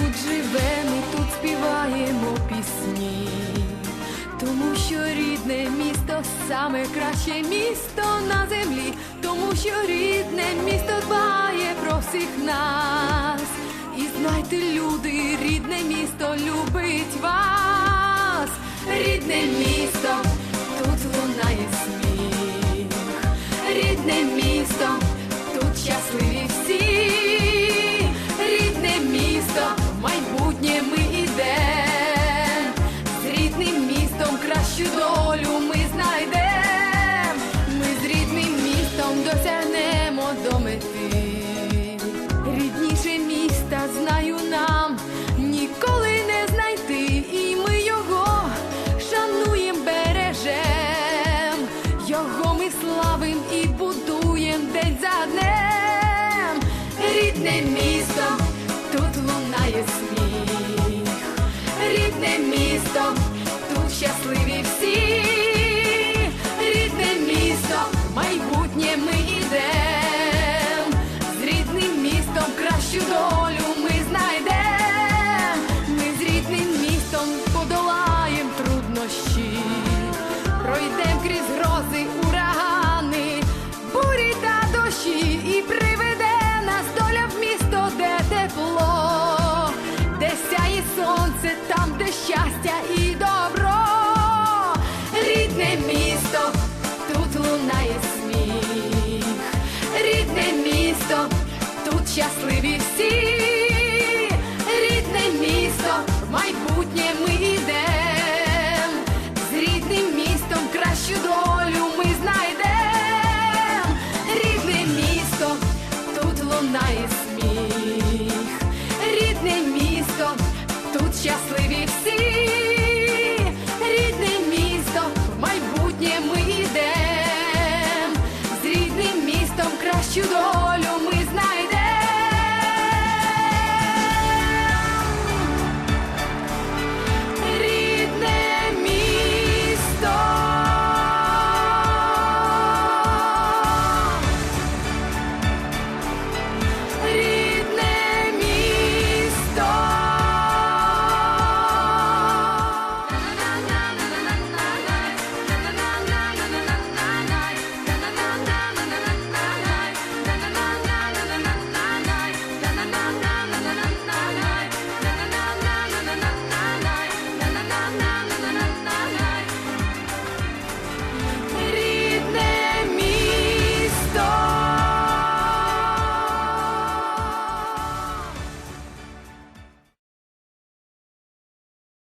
тут живемо, і тут співаємо пісні, тому що рідне місто саме краще місто на землі, тому що рідне місто дбає про всіх нас. І знайте, люди, рідне місто любить вас, рідне місто, тут лунає сміх, рідне місто, тут щасливе. Рідне місто, тут лунає сміх, рідне місто, тут щасливі всі, місто, тут щасливі всі, рідне місто, в майбутнє ми йдем, з рідним містом кращу долю ми знайдем, рідне місто, тут лунає сміх, рідне місто, тут щасливі всі,